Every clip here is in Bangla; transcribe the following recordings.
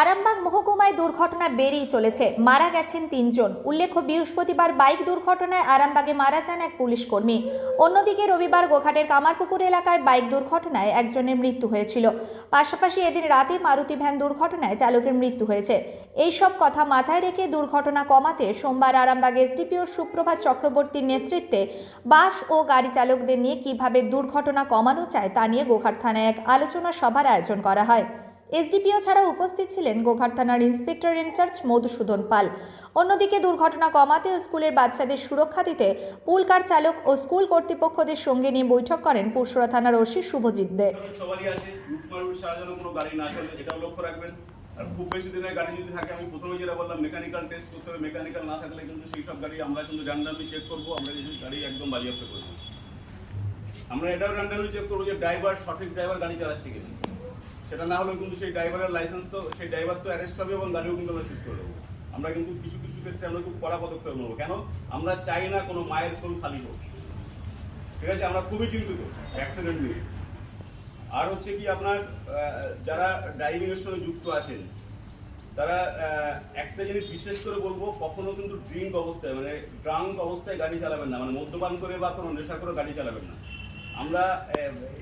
আরামবাগ মহকুমায় দুর্ঘটনা বেড়েই চলেছে। মারা গেছেন তিনজন। উল্লেখ্য, বৃহস্পতিবার বাইক দুর্ঘটনায় আরামবাগে মারা যান এক পুলিশ কর্মী। অন্যদিকে রবিবার গোঘাটের কামারপুকুর এলাকায় বাইক দুর্ঘটনায় একজনের মৃত্যু হয়েছিল। পাশাপাশি এদিন রাতে মারুতি ভ্যান দুর্ঘটনায় চালকের মৃত্যু হয়েছে। এই সব কথা মাথায় রেখে দুর্ঘটনা কমাতে সোমবার আরামবাগ এসডিপিওর সুপ্রভাত চক্রবর্তীর নেতৃত্বে বাস ও গাড়ি চালকদের নিয়ে কীভাবে দুর্ঘটনা কমানো যায় তা নিয়ে গোঘাট থানায় এক আলোচনা সভার আয়োজন করা হয়। এসডিপিও ছাড়া উপস্থিত ছিলেন গোঘাট থানার ইন্সপেক্টর ইনচার্জ মধুসূদন পাল। অন্যদিকে দুর্ঘটনা কমাতে ও স্কুলের বাচ্চাদের সুরক্ষা দিতে পুলকার চালক ও স্কুল কর্তৃপক্ষদের সঙ্গে নিয়ে বৈঠক করেন পুরসুরা থানার ওসি শুভজিৎ দে। সবারই আছে। কোনো গাড়ি না চলে, এটাও লক্ষ্য রাখবেন। আর খুব বেশি দিনের গাড়ি যদি থাকে, আমি প্রথমে যেটা বললাম মেকানিক্যাল টেস্ট করতে হবে। মেকানিক্যাল না থাকলে কিন্তু সেই সব গাড়ি আমরা কিন্তু র্যান্ডামলি চেক করব। আমরা কিন্তু গাড়ি একদম বাজেয়াপ্ত করব আমরা এটাও র্যান্ডামলি চেক করব যে ড্রাইভার সঠিক ড্রাইভার গাড়ি চালাচ্ছে কিনা। সেটা না হলেও কিন্তু সেই ড্রাইভারের লাইসেন্স তো, সেই ড্রাইভার তো অ্যারেস্ট হবে এবং গাড়িও কিন্তু আমরা সিজ করে দেবো। আমরা কিন্তু কিছু কিছু ক্ষেত্রে আমরা খুব কড়া পদক্ষেপ নেব। কেন? আমরা চাই না কোনো মায়ের কোল খালি হোক। ঠিক আছে? আমরা খুবই চিন্তিত অ্যাক্সিডেন্ট নিয়ে। আর হচ্ছে কি আপনার যারা ড্রাইভিংয়ের সঙ্গে যুক্ত আছেন, তারা একটা জিনিস বিশেষ করে বলব, কখনো কিন্তু ড্রিঙ্ক অবস্থায় মানে ড্রাঙ্ক অবস্থায় গাড়ি চালাবেন না। মানে মদ্যপান করে বা কোনো নেশা করে গাড়ি চালাবেন না। আমরা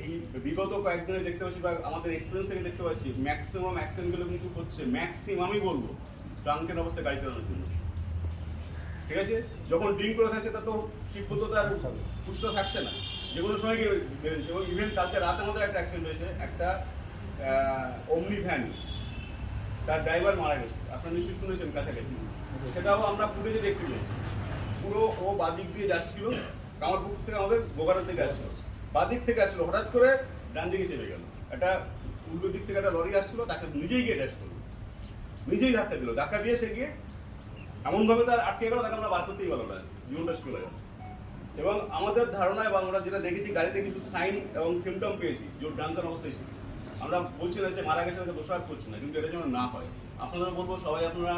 এই বিগত কয়েকদিনে দেখতে পাচ্ছি বা আমাদের এক্সপিরিয়েন্স থেকে দেখতে পাচ্ছি ম্যাক্সিমাম অ্যাক্সিডেন্টগুলো কিন্তু হচ্ছে ম্যাক্সিমামই বলব। ড্রাঙ্কের অবস্থায় গাড়ি চালানোর জন্য। ঠিক আছে? যখন ড্রিঙ্ক করে থাকছে তা তো ঠিক মতো তার পুষ্ট থাকছে না। যে কোনো সময় গিয়ে বেরোচ্ছে, এবং ইভেন কালকে রাতে আমাদের একটা অ্যাক্সিডেন্ট হয়েছে, একটা অমনি ভ্যান তার ড্রাইভার মারা গেছে। আপনারা নিশ্চয়ই শুনেছেন কাছাকাছি। সেটাও আমরা ফুটেজে দেখতে পেয়েছি। পুরো ও বাদিক দিয়ে যাচ্ছিল। কামারপুকুর থেকে আমাদের গোগারের দিকে আসছিল। বাদিক থেকে আসলো, হঠাৎ করে ডান দিকে চেপে গেল। একটা উল্টো দিক থেকে একটা লরি আসছিল, তাকে নিজেই গিয়ে ড্যাশ করল। নিজেই ধাক্কা দিল। ধাক্কা দিয়ে সে গিয়ে এমনভাবে তার আটকে গেল, তাকে আমরা বার করতেই পারল না। জীবনটা চলে গেল। এবং আমাদের ধারণায় বা আমরা যেটা দেখেছি, গাড়িতে কিছু সাইন এবং সিমটম পেয়েছি ওর ডাক্তার অবস্থায় ছিল। আমরা বলছি না সে মারা গেছে, তাকে দোষারোপ করছি না, কিন্তু এটা যেন না হয়। আপনাদের বলব, সবাই আপনারা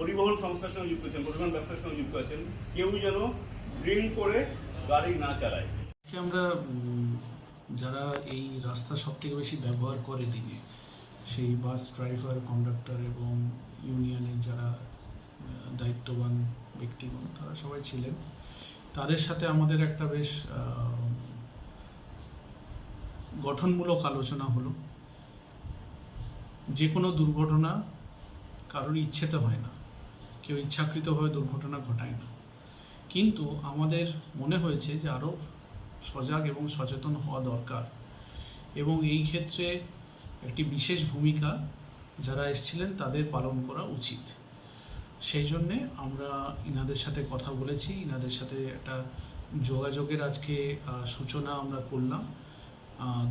পরিবহন সংস্থার সঙ্গে যুক্ত আছেন, পরিবহন ব্যবসার সঙ্গে যুক্ত আছেন, কেউ যেন ড্রিঙ্ক করে গাড়ি না চালায়। আমরা যারা এই রাস্তা সব থেকে বেশি ব্যবহার করে দিনে, সেই বাস ড্রাইভার, কন্ডাক্টর এবং ইউনিয়নের যারা দায়িত্ববান ব্যক্তিগণ, তারা সবাই ছিলেন। তাদের সাথে আমাদের একটা বেশ গঠনমূলক আলোচনা হলো। যে কোনো দুর্ঘটনা কারোর ইচ্ছেতে হয় না। কেউ ইচ্ছাকৃতভাবে দুর্ঘটনা ঘটায় না। কিন্তু আমাদের মনে হয়েছে যে আরও সজাগ এবং সচেতন হওয়া দরকার। এবং এই ক্ষেত্রে একটি বিশেষ ভূমিকা যারা এসেছিলেন তাদের পালন করা উচিত। সেই জন্যে আমরা ইনাদের সাথে কথা বলেছি, ইনাদের সাথে একটা যোগাযোগের আজকে সূচনা আমরা করলাম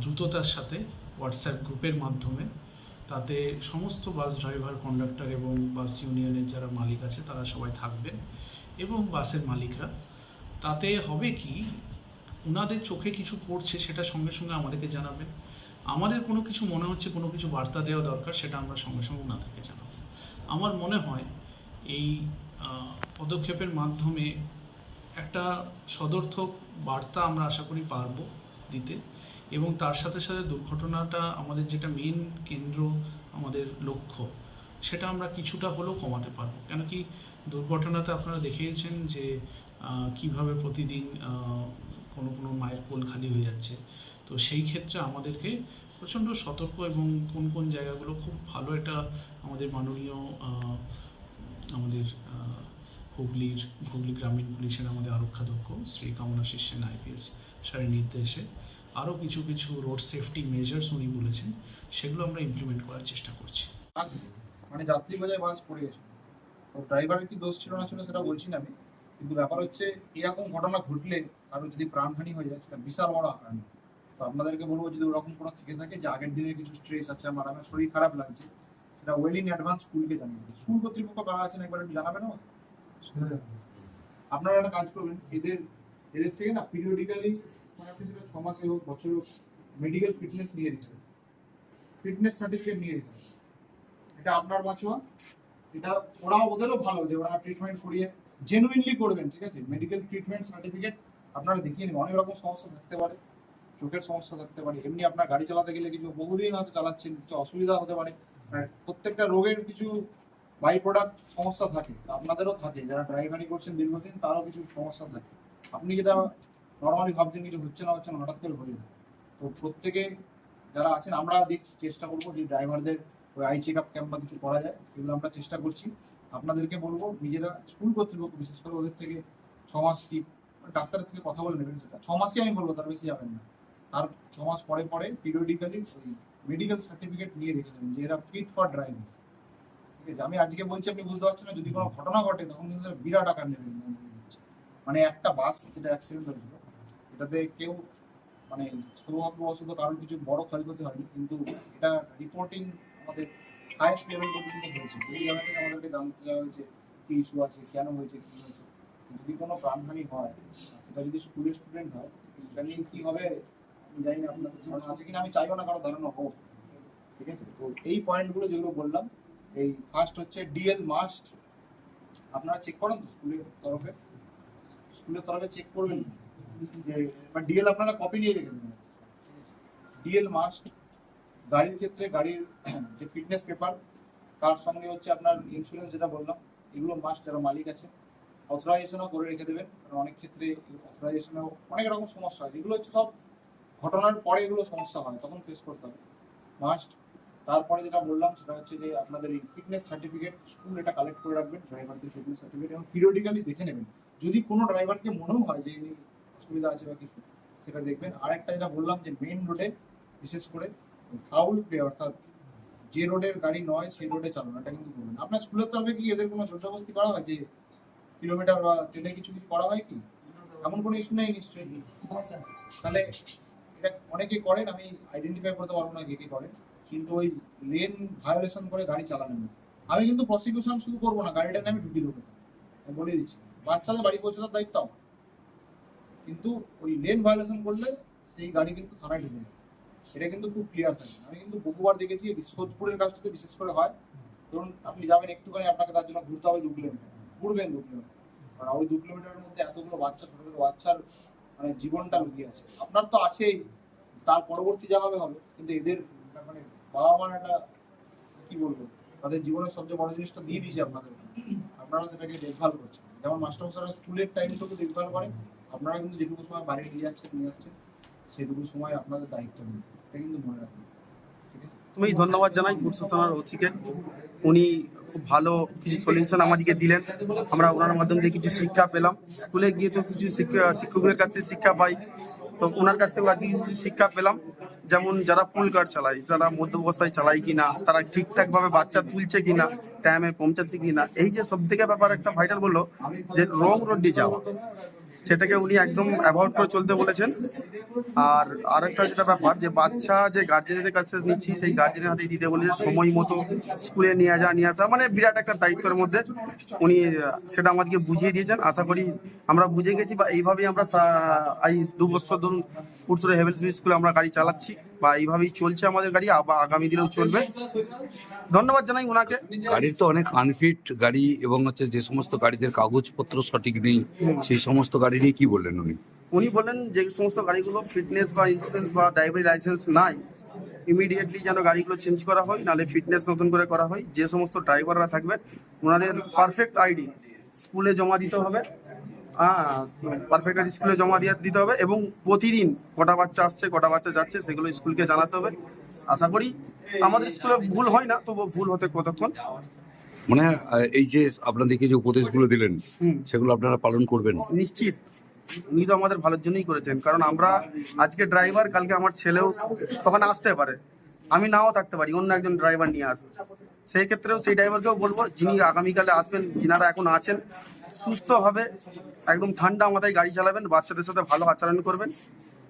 দ্রুততার সাথে হোয়াটসঅ্যাপ গ্রুপের মাধ্যমে। তাতে সমস্ত বাস ড্রাইভার, কন্ডাক্টর এবং বাস ইউনিয়নের যারা মালিক আছে তারা সবাই থাকবেন এবং বাসের মালিকরা। তাতে হবে কি ওনাদের চোখে কিছু পড়ছে, সেটা সঙ্গে সঙ্গে আমাদেরকে জানাবেন। আমাদের কোনো কিছু মনে হচ্ছে, কোনো কিছু বার্তা দেওয়া দরকার, সেটা আমরা সঙ্গে সঙ্গে ওনাদেরকে জানাব। আমার মনে হয় এই পদক্ষেপের মাধ্যমে একটা সদর্থক বার্তা আমরা আশা করি পারব দিতে। এবং তার সাথে সাথে দুর্ঘটনাটা আমাদের যেটা মেন কেন্দ্র, আমাদের লক্ষ্য, সেটা আমরা কিছুটা হলেও কমাতে পারব। কেন কি দুর্ঘটনাতে আপনারা দেখিয়েছেন যে কীভাবে প্রতিদিন কোনো কোনো মায়ের কোল খালি হয়ে যাচ্ছে। তো সেই ক্ষেত্রে আমাদেরকে প্রচণ্ড সতর্ক এবং কোন কোন জায়গাগুলো খুব ভালো একটা আমাদের মাননীয় আমাদের হুগলির, হুগলি গ্রামীণ পুলিশের আমাদের আরক্ষাধ্যক্ষ শ্রী কামনাশিস সেন আইপিএস স্যারের নির্দেশে আরও কিছু কিছু রোড সেফটি মেজার্স উনি বলেছেন, সেগুলো আমরা ইমপ্লিমেন্ট করার চেষ্টা করছি। মানে যাত্রী বোঝায় বাস পড়ে গেছে। তো ড্রাইভারের কি দোষ ছিল না ছিল সেটা বলছি না আমি। কিন্তু ব্যাপার হচ্ছে, এরকম ঘটনা ঘটলে কারও যদি প্রাণহানি হয়ে যায়, সেটা বিশাল বড় আকার তো আপনাদেরকে বলব, যদি ওরকম কোনো থেকে থাকে যে আগের দিনের কিছু স্ট্রেস আছে, আমার আমার শরীর খারাপ লাগছে, সেটা ওয়েল ইন অ্যাডভান্স স্কুলকে জানিয়ে দেবে স্কুল কর্তৃপক্ষ কারা আছেন একবার একটু জানাবেন? আপনারা একটা কাজ করবেন, এদের এদের থেকে না পিরিয়ডিক্যালি মানে আপনি সেটা ছ মাসে হোক, বছরে হোক মেডিকেল ফিটনেস নিয়ে দিতে ফিটনেস সার্টিফিকেট নিয়ে হবে। এটা আপনার বাঁচোয়া এটা ওরা ওদেরও ভালো যে ওরা ট্রিটমেন্ট করিয়ে জেনুইনলি করবেন, ঠিক আছে? মেডিকেল ট্রিটমেন্ট সার্টিফিকেট আপনারা দেখিয়ে নেবেন। অনেক রকম সমস্যা থাকতে পারে, চোখের সমস্যা থাকতে পারে, এমনি আপনার গাড়ি চালাতে গেলে কিছু বহুদিন হয়তো চালাচ্ছেন কিছু অসুবিধা হতে পারে। আর প্রত্যেকটা রোগের কিছু বাই প্রোডাক্ট সমস্যা থাকে আপনাদেরও থাকে। যারা ড্রাইভারি করছেন দীর্ঘদিন, তারও কিছু সমস্যা থাকে। আপনি যেটা নর্মালি ভাবছেন কিছু হচ্ছে না হচ্ছে না, হঠাৎ করে হয়ে যায়। তো প্রত্যেকে যারা আছেন, আমরা চেষ্টা করব যে ড্রাইভারদের ওই আই চেক আপ ক্যাম্প বা কিছু করা যায় এগুলো আমরা চেষ্টা করছি। আপনাদেরকে বলব, নিজেরা স্কুল কর্তৃপক্ষ, বিশেষ করে ওদের থেকে ছ মাস কি ডাক্তারের থেকে কথা বলে নেবেন সেটা। ছ মাসই আমি বলব, তার বেশি যাবেন না। তার ছ মাস পরে পরে পিরিয়ডিক্যালি ওই মেডিকেল সার্টিফিকেট নিয়ে রেখে দেবেন যে এরা ফিট ফর ড্রাইভিং ঠিক আছে? আমি আজকে বলছি, আপনি বুঝতে পারছেন না, যদি কোনো ঘটনা ঘটে, তখন কিন্তু বিরাট আকার নেবেন। মানে একটা বাস যেটা অ্যাক্সিডেন্ট হয়েছিল, এটাতে কেউ মানে সৌভাগ্যবশত কারোর কিছু বড় ক্ষয়ক্ষতি হয়নি, কিন্তু এটা রিপোর্টিং আমাদের হাইয়েস্ট লেভেল পর্যন্ত হয়েছে এই জায়গা থেকে আমাদেরকে জানতে চাওয়া হয়েছে কি ইস্যু আছে, কেন হয়েছে, কি হয়েছে? যদি কোনো প্রাণহানি হয়, সেটা যদি স্কুলের স্টুডেন্ট হয়, সেটা নিয়ে কি হবে, আমি জানি না আপনাদের ধারণা আছে কিনা, আমি চাইব না কারও ধারণা হোক। ঠিক আছে? তো এই পয়েন্টগুলো যেগুলো বললাম, এই ফার্স্ট হচ্ছে ডিএল মাস্ট আপনারা চেক করেন তো স্কুলের তরফে। স্কুলের তরফে চেক করবেন। যে বা ডিএল আপনারা কপি নিয়ে রেখে দেবেন। ডিএল মাস্ট গাড়ির ক্ষেত্রে গাড়ির যে ফিটনেস পেপার তার সঙ্গে হচ্ছে আপনার ইন্স্যুরেন্স যেটা বললাম, এগুলো মাস্ট যারা মালিক আছে। অথরাইজেশনও করে রেখে দেবেন, কারণ অনেক ক্ষেত্রে অথরাইজেশনেও অনেক রকম সমস্যা হয়। এগুলো হচ্ছে সব ঘটনার পরে এগুলো সমস্যা হয়, তখন ফেস করতে হবে। মাস্ট তারপরে যেটা বললাম, সেটা হচ্ছে যে আপনাদের এই ফিটনেস সার্টিফিকেট স্কুল এটা কালেক্ট করে রাখবেন ড্রাইভারদের ফিটনেস সার্টিফিকেট এবং পিরিয়ডিক্যালি দেখে নেবেন। যদি কোনো ড্রাইভারকে মনেও হয় যে অসুবিধা আছে বা কিছু, সেটা দেখবেন। আরেকটা যেটা বললাম যে মেইন রোডে বিশেষ করে ফাউল প্লে অর্থাৎ যে রোডের গাড়ি নয় সেই রোডে চালানো এটা কিন্তু করবেন আপনার স্কুলের তরফে কি এদের কোনো জোরজবস্তি করা হয় যে কিলোমিটার বা ট্রেনে কিছু কিছু করা হয় কি? এমন কোনো ইস্যু নেই নিশ্চয়ই? তাহলে এটা অনেকে করেন আমি আইডেন্টিফাই করতে পারব না কে কে করেন কিন্তু ওই লেন ভায়োলেশন করে গাড়ি চালাবেন না। আমি কিন্তু প্রসিকিউশন শুরু করব না গাড়িটা নিয়ে আমি ঢুকিয়ে দেবো। আমি বলে দিচ্ছি বাচ্চাদের বাড়ি পৌঁছে দেওয়ার দায়িত্ব কিন্তু ওই লেন ভায়োলেশন করলে সেই গাড়ি কিন্তু থানায় ঢুকে যাবে এটা কিন্তু খুব ক্লিয়ার থাকে আমি কিন্তু বহুবার দেখেছি সোদপুরের কাজটাতে বিশেষ করে হয়। ধরুন, আপনি যাবেন একটুখানি, আপনাকে তার জন্য ঘুরতে হবে দু কিলোমিটার। ঘুরবেন দু কিলোমিটার। আর ওই দু কিলোমিটারের মধ্যে এতগুলো বাচ্চা ছোট ছোট বাচ্চার মানে জীবনটা লুকিয়ে আছে। আপনার তো আছেই। তার পরবর্তী যা হবে হবে। কিন্তু এদের মানে বাবা মার একটা, কি বলব, তাদের জীবনের সবচেয়ে বড় জিনিসটা দিয়ে দিয়েছে আপনাদের। আপনারা সেটাকে দেখভাল করছেন। যেমন মাস্টারমশাইরা স্কুলের টাইমটুকু দেখভাল করেন। আপনারা কিন্তু যেটুকু সময় বাড়ি নিয়ে যাচ্ছেন, নিয়ে আসছেন, সেটুকু সময় আপনাদের দায়িত্ব নেই আমি ধন্যবাদ জানাই গুরসু থানার ওসিকে। উনি খুব ভালো কিছু সলিউশন আমাদেরকে দিলেন। আমরা ওনার মাধ্যম দিয়ে কিছু শিক্ষা পেলাম। স্কুলে গিয়ে তো কিছু শিক্ষা শিক্ষকের কাছ থেকে শিক্ষা পাই। তো ওনার কাছ থেকে কিছু শিক্ষা পেলাম। যেমন যারা ফুল কার চালায়, যারা মধ্য অবস্থায় চালায় কিনা, তারা ঠিকঠাকভাবে বাচ্চা তুলছে কিনা টাইমে পৌঁছাচ্ছে কিনা, এই যে সব থেকে ব্যাপার একটা ভাইটাল বলল যে রং রোড যাওয়া। সেটাকে উনি একদম অ্যাভয়েড করে চলতে বলেছেন। আর আরেকটা যেটা ব্যাপার, যে বাচ্চা যে গার্জেনদের কাছ থেকে নিচ্ছি, সেই গার্জেনের হাতেই দিতে বলেছে, সময় মতো স্কুলে নিয়ে যাওয়া নিয়ে আসা মানে বিরাট একটা দায়িত্বের মধ্যে উনি সেটা আমাদেরকে বুঝিয়ে দিয়েছেন। আশা করি আমরা বুঝে গেছি বা এইভাবেই আমরা এই দু বছর ধরুন পুরসুরে হেভেলস স্কুলে আমরা গাড়ি চালাচ্ছি বা এইভাবেই চলছে আমাদের গাড়ি আবার আগামী দিনেও চলবে। ধন্যবাদ জানাই ওনাকে। গাড়ির তো অনেক আনফিট গাড়ি এবং হচ্ছে যে সমস্ত গাড়িদের কাগজপত্র সঠিক নেই সেই সমস্ত গাড়ি নিয়ে কি বললেন উনি? উনি বললেন যে সমস্ত গাড়িগুলো ফিটনেস বা ইন্স্যুরেন্স বা ড্রাইভারি লাইসেন্স নাই ইমিডিয়েটলি যেন গাড়িগুলো চেঞ্জ করা হয় নাহলে ফিটনেস নতুন করে করা হয়। যে সমস্ত ড্রাইভাররা থাকবে ওনাদের পারফেক্ট আইডি স্কুলে জমা দিতে হবে। হ্যাঁ পারফেক্ট স্কুলে জমা দিয়ে দিতে হবে এবং প্রতিদিন কটা বাচ্চা আসছে কটা বাচ্চা যাচ্ছে সেগুলো স্কুলকে জানাতে হবে। আশা করি আমাদের স্কুলে ভুল হয় না তবু ভুল হতে কতক্ষণ? মানে এই যে আপনাদেরকে যে উপদেশগুলো দিলেন সেগুলো আপনারা পালন করবেন? নিশ্চিত। উনি তো আমাদের ভালোর জন্যই করেছেন কারণ আমরা আজকে ড্রাইভার কালকে আমার ছেলেও তখন আসতে পারে। আমি নাও থাকতে পারি অন্য একজন ড্রাইভার নিয়ে আসবে। সেই ক্ষেত্রেও সেই ড্রাইভারকেও বলব যিনি আগামীকালে আসবেন যিনারা এখন আছেন সুস্থভাবে, একদম ঠান্ডা মাথায় গাড়ি চালাবেন, বাচ্চাদের সাথে ভালো আচরণ করবেন,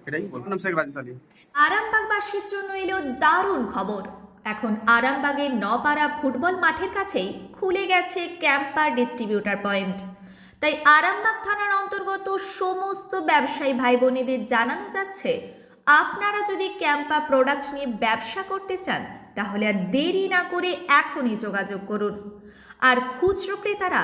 এটাই বলবেন শেখ রাজেশ আরামবাগবাসীর জন্য এলো দারুণ খবর। এখন আরামবাগের নপাড়া ফুটবল মাঠের কাছেই খুলে গেছে ক্যাম্পার ডিস্ট্রিবিউটার পয়েন্ট। তাই আরামবাগ থানার অন্তর্গত সমস্ত ব্যবসায়ী ভাই বোনেদের জানানো যাচ্ছে, আপনারা যদি ক্যাম্পা প্রোডাক্ট নিয়ে ব্যবসা করতে চান, তাহলে আর দেরি না করে এখনই যোগাযোগ করুন। আর খুচরো ক্রেতারা